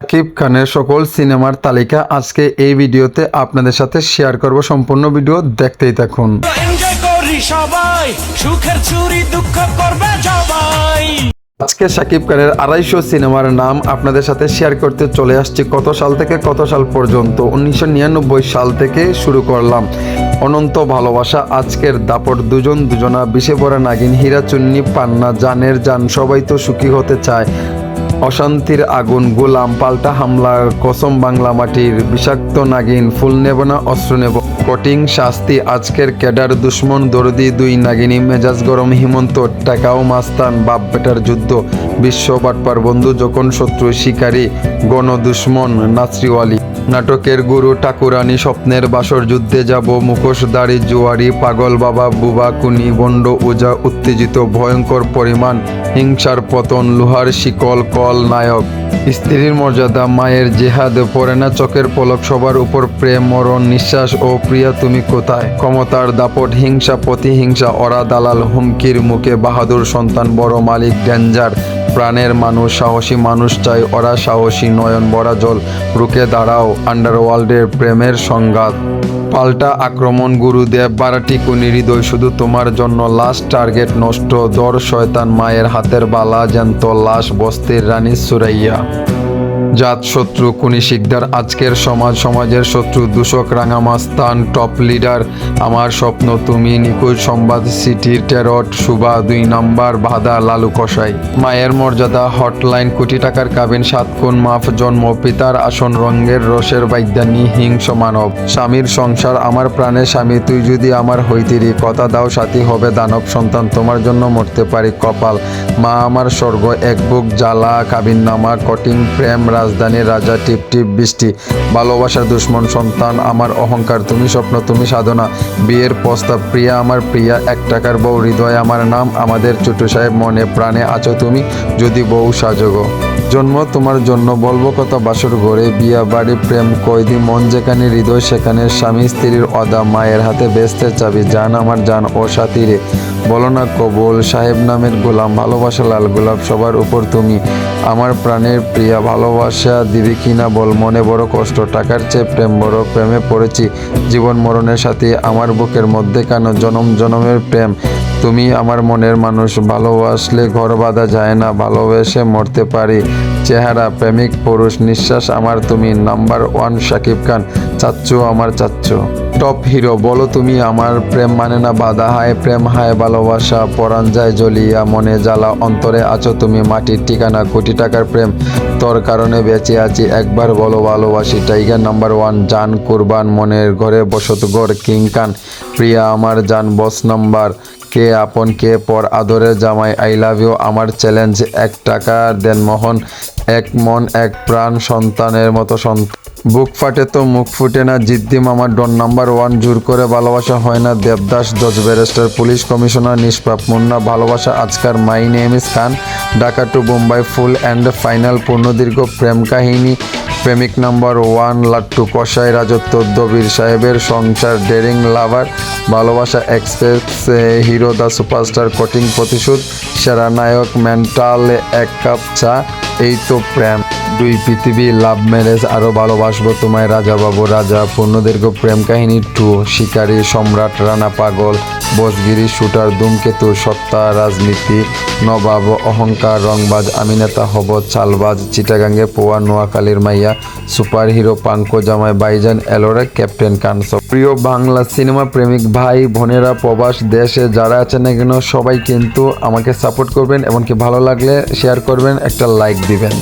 শাকিব খানের সকল সিনেমার তালিকা আজকে এই ভিডিওতে আপনাদের সাথে শেয়ার করব। সম্পূর্ণ ভিডিও দেখতেই থাকুন। সবাই সুখের চুরি দুঃখ করবে সবাই। আজকে শাকিব খানের আড়াইশো সিনেমার নাম আপনাদের সাথে শেয়ার করতে চলে আসছি। কত সাল থেকে কত সাল পর্যন্ত? উনিশশো নিরানব্বই সাল থেকে শুরু করলাম। অনন্ত ভালোবাসা আজকের দাপট দুজন দুজনা বিষে পড়া নাগিন হীরা চুন্নি পান্না জানের জান সবাই তো সুখী হতে চায়। অশান্তির আগুন, গোলাম পাল্টা হামলা, কসম বাংলা মাটির বিষাক্ত নাগিন, ফুল নেব না, অস্ত্র নেব। কঠিন শাস্তি, আজকের ক্যাডার দুশ্মন, দরদি দুই নাগিনী, মেজাজ গরম, হিমন্ত, টাকাও মাস্তান, বাপ বেটার যুদ্ধ। বিশ্ব বাটপার বন্ধু, যখন শত্রু শিকারী, গণ দুশ্মন, নাসরিওয়ালি। নাটকের গুরু ঠাকুরানি স্বপ্নের বাসর যুদ্ধে যাব মুখোশধারী জুয়ারি, পাগল বাবা, বুবা, কুনি, বন্ড, উজা, উত্তেজিত, ভয়ঙ্কর পরিমাণ, হিংসার পতন, লোহার শিকল, কল, নায়ক। স্ত্রীর মর্যাদা, মায়ের জেহাদ পড়ে না চোখের পলক, সবার উপর প্রেম, মরণ, নিঃশ্বাস, ও প্রিয়া, তুমি কোথায়? ক্ষমতার দাপট, হিংসা, প্রতিহিংসা, অরা দালাল, হুমকির মুখে বাহাদুর সন্তান, বড় মালিক, ডেঞ্জার প্রাণের মানুষ, সাহসী মানুষ চাই, ওরা সাহসী, নয়ন বড়া জল। রুকে দাঁড়াও আন্ডারওয়ার্ল্ডের প্রেমের সংঘাত। পাল্টা আক্রমণ, গুরুদেব বারাটি কুনি, হৃদয় শুধু তোমার জন্য। লাস্ট টার্গেট নষ্ট, দর শয়তান, মায়ের হাতের বালা, জ্যান্ত লাশ, বস্তির রানী সুরাইয়া। জাত শত্রু কুনি শিকদার। আজকের সমাজ সমাজের শত্রু দূষক রাঙামাস্তান টপ লিডার। আমার স্বপ্ন, তুমি নিকুজ সংবাদ সিটির টেরট, সুবা দুই নাম্বার, বাধা লালু কষাই মায়ের মর্যাদা, হটলাইন কোটি টাকার কাবিন, সাত কোন মাফ, জন্ম পিতার আসন, রঙের রসের বাইদ্যানী হিংস মানব। স্বামীর সংসার আমার প্রাণে, স্বামী, তুই যদি আমার হইতিরি কথা দাও, সাথী হবে দানব সন্তান, তোমার জন্য মরতে পারি কপাল। মা আমার স্বর্গ, এক বুক জ্বালা, কাবিন নামা কটিং প্রেম রাজধানী রাজা টিপ টিপ বৃষ্টি। ভালোবাসার দুশ্মন, সন্তান, আমার অহংকার, তুমি স্বপ্ন, তুমি সাধনা। বিয়ের প্রস্তাব, প্রিয়া আমার প্রিয়া, এক টাকার বউ, হৃদয় আমার নাম, আমাদের ছোট সাহেব মনে প্রাণে আছো তুমি, যদি বউ সাজগো। জন্ম তোমার জন্য, বলব কথা বাসর ঘরে, বিয়া বাড়ি, প্রেম কয়দি, মন যেখানে হৃদয় সেখানে, স্বামী স্ত্রীর অদা, মায়ের হাতে বেস্তের চাবি, জান আমার জান ও সাথীরে বলো না কবুল, সাহেব নামের গোলাম, ভালোবাসা লাল গোলাপ, সবার উপর তুমি। আমার প্রাণের প্রিয়া, ভালোবাসা দিবি কিনা বল, মনে বড় কষ্ট, টাকার চেয়ে প্রেম বড় প্রেমে পড়েছি। জীবন মরণের সাথে আমার বুকের মধ্যে কেন জনম জনমের প্রেম? তুমি আমার মনের মানুষ, ভালোবাসলে ঘর বাঁধা যায় না, ভালোবেসে মরতে পারি। চেহারা প্রেমিক পুরুষ, নিঃশ্বাস আমার তুমি, নাম্বার ওয়ান শাকিব খান, চাচ্চু আমার চাচ্চু। টপ হিরো, বলো তুমি আমার প্রেম মানে না বাধা? হায় প্রেম, হায় ভালোবাসা, পরাণ যায় জ্বলিয়া মনে জ্বালা। অন্তরে আছো তুমি মাটির ঠিকানা, কোটি টাকার প্রেম। তোর কারণে বেঁচে আছি, একবার বলো ভালোবাসি। টাইগার নাম্বার ওয়ান, জান কুরবান, মনের ঘরে বসত গড় কিং কান প্রিয়া, আমার জান বস নাম্বার। কে আপন কে পর আদরের জামাই আই লাভ ইউ আমার চ্যালেঞ্জ এক টাকা, দেন মোহন এক মন, এক প্রাণ, সন্তানের মতো সন্তান। বুক ফাটে তো মুখ ফুটে না জিদ্দিম আমার ডন নাম্বার ওয়ান জোর করে ভালোবাসা হয় না, দেবদাস, জজ ব্যারিস্টার, পুলিশ কমিশনার, নিষ্পাপ মুন্না, ভালোবাসা আজকার my name is Khan Dhaka to Mumbai full and final পূর্ণদীর্ঘ প্রেম কাহিনী প্রেমিক নাম্বার ওয়ান লাট্টু কষাই রাজত্ব দবির সাহেবের সংসার, ডেরিং লাভার, ভালোবাসা express hero the superstar cutting প্রতিশোধ, সেরা নায়ক, মেন্টাল, এক কাপ চা, এই তো প্রেম। দুই পৃথিবী লাভ ম্যারেজ আরও ভালোবাসবো তোমায় রাজা বাবু, রাজা পূর্ণদীর্ঘ প্রেম কাহিনী টু শিকারী, সম্রাট, রানা পাগল, বসগিরি, শুটার, ধূমকেতু, সত্তা, রাজনীতি, নবাব, অহংকার, রংবাজ আমি নেতা হব চালবাজ, চিটাগাঙ্গে, পোয়া, নোয়াখালীর মাইয়া সুপার হিরো পাঙ্কো, জামাই, বাইজান, এলোরে, ক্যাপ্টেন কানস। প্রিয় বাংলা সিনেমা প্রেমিক ভাই, বোনেরা, প্রবাস, দেশে যারা আছেন না কেন, সবাই কিন্তু আমাকে সাপোর্ট করবেন, এমনকি ভালো লাগলে শেয়ার করবেন, একটা লাইক দিবেন।